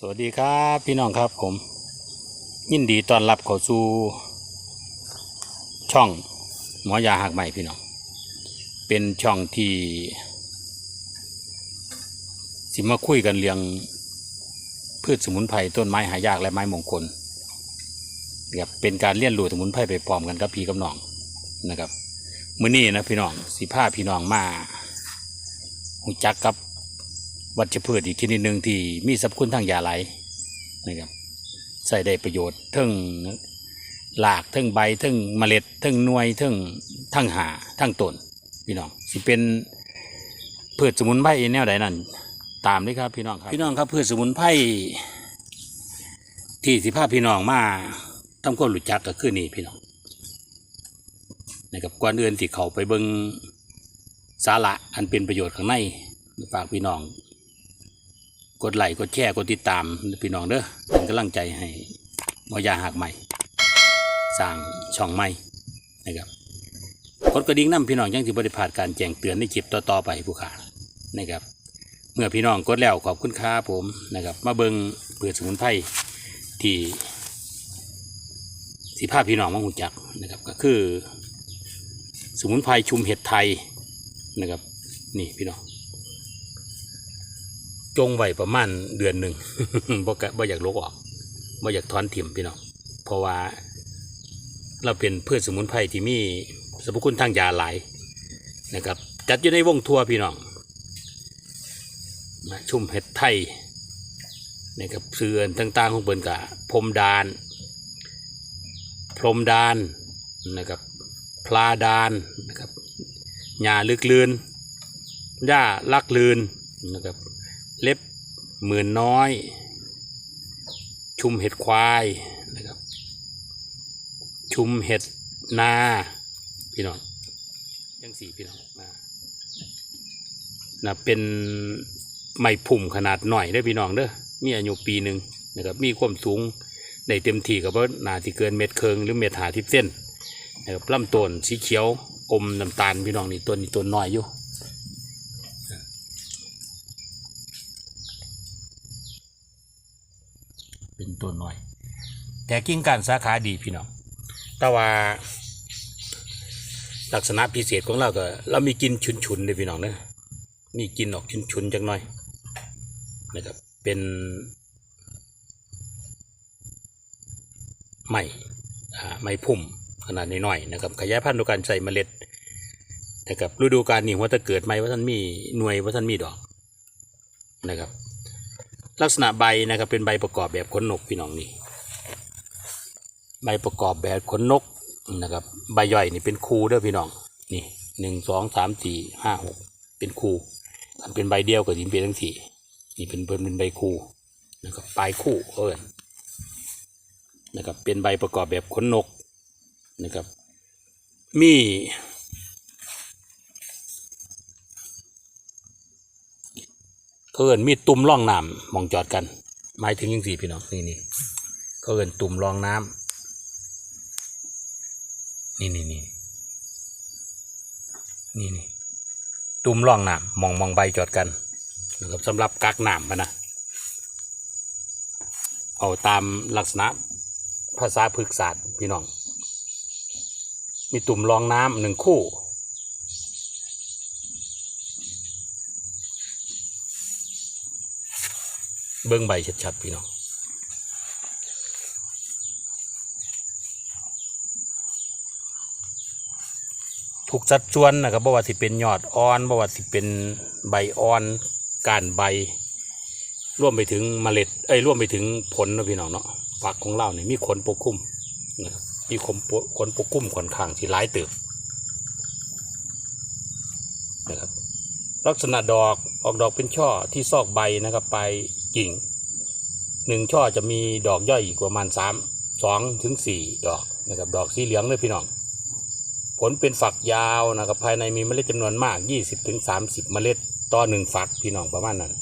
สวัสดีครับพี่น้องครับผม ยินดีต้อนรับเข้าสู่ช่องหมอยาหักใหม่พี่น้อง เป็นช่องที่ สิมาคุยกันเรื่องพืชสมุนไพรต้นไม้หายากและไม้มงคลนะครับเป็นการเรียนรู้สมุนไพรไปพร้อมกันกับพี่กับน้องนะครับมื้อนี้นะพี่น้องสิพาพี่น้องมาหูจักกับ วัชพืชอีกชนิดหนึ่งที่มีสรรพคุณทางยาไหลนะครับใส่ได้ประโยชน์ทั้งหลากทั้งใบทั้งเมล็ดทั้งหน่วยทั้งทั้งหาทั้งต้นพี่น้องสิเป็นพืชสมุนไพรแนวใดนั่นตามเลยครับพี่น้องครับพี่น้องครับพืชสมุนไพรที่สิพาพี่น้องมาทำความรู้จักก็คือนี่พี่น้องนะครับก่อนอื่นที่เขาไปเบิงสาระอันเป็นประโยชน์ข้างในฝากพี่น้อง กดไลค์กดแชร์กดติดตามพี่น้องเด้อเป็นกำลังใจให้หมอยาหักใหม่สร้างช่องใหม่นะครับกดกระดิ่งน้ำพี่น้องยังสิบริพาดการแจ้งเตือนในคลิปต่อๆไปผู้ขานะครับ เมื่อพี่น้องกดแล้วขอบคุณค่าผมนะครับ มาเบิงเปิดสมุนไพรที่สีภาพพี่น้องมาหูจักนะครับก็คือ สมุนไพรชุมเห็ดไทยนะครับ นี่พี่น้อง จงไว้ประมาณเดือนหนึ่งบ่กะบ่อยากลกออกบ่อยากถอนถิ่มพี่น้องเพราะว่า เราเป็นพืชสมุนไพรที่มีสรรพคุณทางยาหลายนะครับ จัดอยู่ในวงทัวพี่น้องชุ่มเห็ดไทยนะครับเสื่อนต่างๆของเปิ่นกะพรมดาน พรมดานนะครับพลาดานนะครับหญ้าลึกลืนหญ้าลักลืนนะครับ เล็บหมื่นน้อย ชุมเห็ดควายนะครับ ชุมเห็ดนาพี่น้องยังสี่พี่น้องนะนะเป็นไม้พุ่มขนาดหน่อยเด้พี่น้องเด้อมีอายุปีหนึ่งนะครับมีความสูงในเต็มที่กับว่านาที่เกินเม็ดเคิงหรือเม็ดหาทิพเส้นนะครับลำต้นสีเขียวอมน้ำตาลพี่น้องนี่ต้นนี้ต้นน้อยอยู่ เป็นต้นน้อย แต่กิ่งกานสาขาดีพี่น้องแต่ว่า ลักษณะพิเศษของเราก็ เรามีกินฉุนๆเลยพี่น้องเนะมีกินออกฉุนๆจังหน่อยนะครับเป็นไม้อ่ไม้พุ่มขนาดน้อยๆนะครับขยายพันธุ์โดยการใส่เมล็ดนะครับฤดูกาลนี้ว่าถ้าเกิดไหมว่าท่านมีหน่วยว่าท่านมีดอกนะครับ ลักษณะใบนะครับเป็นใบประกอบแบบขนนกพี่น้องนี่ใบประกอบแบบขนนกนะครับใบย่อยนี่เป็นคูเด้อพี่น้องนี่หนึ่งสองสามสี่ห้าหกเป็นคูอันเป็นใบเดียวกับยินเป็นทั้งสี่นี่เป็นเป็นเป็นใบคูนะครับปลายคู่เอิญนะครับเป็นใบประกอบแบบขนนกนะครับมี เขาเอินมีตุ่มร่องน้ำมองจอดกันหมายถึงยังสี่พี่น้องนี่นี่เขาเอินตุ่มรองน้ำนี่นี่นี่นี่นี่ตุ่มร่องน้ำมองมองใบจอดกันนะครับสำหรับกักน้ำนะเอาตามลักษณะภาษาพฤกษศาสตร์พี่น้อง มีตุ่มรองน้ำหนึ่งคู่ เบิ้งใบชัดๆพี่น้องถูกสัดส่วนนะครับบ่ว่าสิเป็นยอดอ่อนบ่ว่าสิเป็นใบอ่อนก้านใบร่วมไปถึงเมล็ดเอ้ยร่วมไปถึงผลนะพี่น้องเนาะฝักของเราเนี่ยมีขนปกคลุมนะครับมีขนขนปกคลุมค่อนข้างที่หลายติบนะครับลักษณะดอกออกดอกเป็นช่อที่ซอกใบนะครับไป กิ่งหนึ่งช่อจะมีดอกย่อยอีกประมาณสามสองถึงสี่ดอกนะครับดอกสีเหลืองเลยพี่น้อง ผลเป็นฝักยาวนะครับภายในมีเมล็ดจำนวนมาก 20ถึง30 เมล็ดต่อหนึ่งฝักพี่น้องประมาณนั้น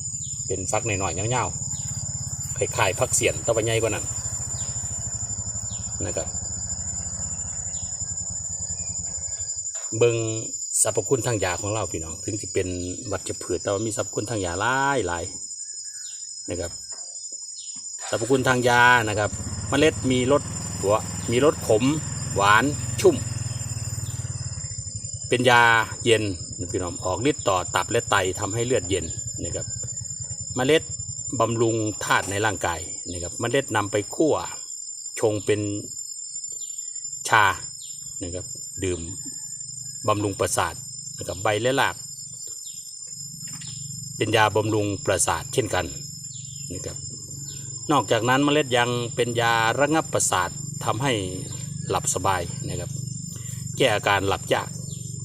เป็นฝักหน่อยๆยาวๆคล้ายๆผักเสียนต่อไปใหญ่กว่านั้นนะครับเบิงสรรพคุณทางยาของเราพี่น้อง ถึงจะเป็นวัชพืชแต่ว่ามีสรรพคุณทางยาหลายหลาย นะครับสรรพคุณทางยานะครับเมล็ดมีรสหัวมีรสขม หวานชุ่ม เป็นยาเย็นพี่น้องออกฤทธิ์ต่อตับและไตทำให้เลือดเย็นนะครับเมล็ดบำรุงธาตุในร่างกายนะครับเมล็ดนำไปคั่วชงเป็นชานะครับดื่มบำรุงประสาทนะครับใบและรากเป็นยาบำรุงประสาทเช่นกัน นะครับนอกจากนั้นเมล็ดยังเป็นยาระงับประสาททำให้หลับสบายนะครับ แก้อาการหลับยาก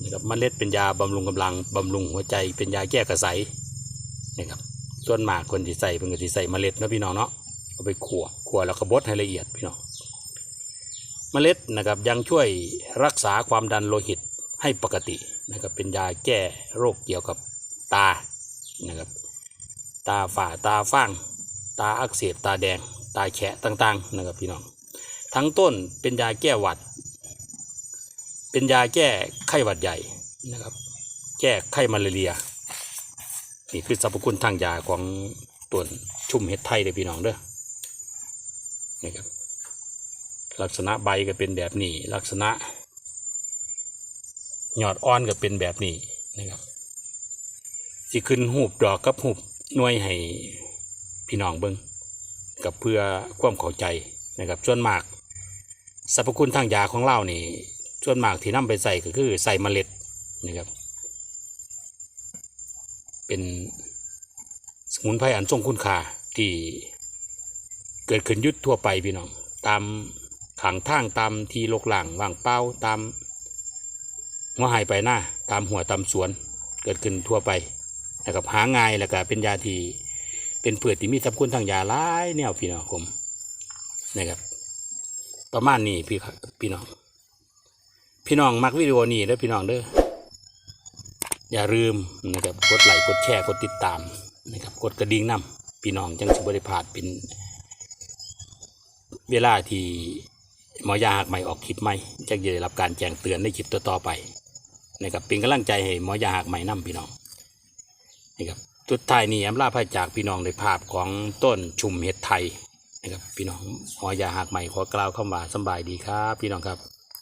นะครับเมล็ดเป็นยาบำรุงกำลังบำรุงหัวใจ เป็นยาแก้กระสายนะครับส่วนมากคนที่ใส่เป็นคนที่ใส่เมล็ดนะพี่น้องเนาะเอาไปขั่วขั่วแล้วก็บดให้ละเอียดพี่น้องเมล็ดนะครับยังช่วยรักษาความดันโลหิตให้ปกตินะครับเป็นยาแก้โรคเกี่ยวกับตานะครับตาฝ่าตาฟ้าง ตาอักเสบตาแดง ตาแฉะต่างๆนะครับพี่น้อง ทั้งต้นเป็นยาแก้หวัด เป็นยาแก้ไข้หวัดใหญ่นะครับ แก้ไข้มาลาเรียนี่คือสรรพคุณทางยาของต้นชุ่มเห็ดไทยเลยพี่น้องเด้อนี่ครับลักษณะใบก็เป็นแบบนี้ ลักษณะยอดอ่อนก็เป็นแบบนี้นะครับสิขึ้นหูบดอกกับหูบหน่วยให้ พี่น้องเบิงกับเพื่อความเข้าใจนะครับส่วนมากสรรพคุณทางยาของเรานี่ส่วนมากที่นำไปใส่ก็คือใส่เมล็ดนะครับ เป็นสมุนไพรอันทรงคุณค่าที่เกิดขึ้นยุดทั่วไปพี่น้องตามขังทางตามทีโลกหลังว่างเป้าตามหัวหายไปหน้าตามหัวตามสวนเกิดขึ้นทั่วไปนะครับหาง่ายแล้วก็เป็นยาที่ เป็นเผือที่มีสรรพคุณทางยาหลายแนวพี่น้องผมนะครับ ประมาณนี้พี่พี่น้อง พี่น้องมักวิดีโอนี้เด้อพี่น้องเด้ออย่าลืมนะครับกดไลค์กดแชร์กดติดตามนะครับกดกระดิ่งนำพี่น้องจังสิบริพาดเป็น เวลาที่หมอยาหักใหม่ออกคลิปใหม่จะได้รับการแจ้งเตือนในคลิปต่อๆไปนะครับเป็นกำลังใจให้หมอยาหักใหม่นำพี่น้องนะครับ สุดท้ายนี้อำลาพาจากพี่น้องในภาพของต้นชุมเห็ดไทยนะครับพี่น้องหอยาหักใหม่ขอกล่าวคำว่าสบายดีครับ พี่น้องครับ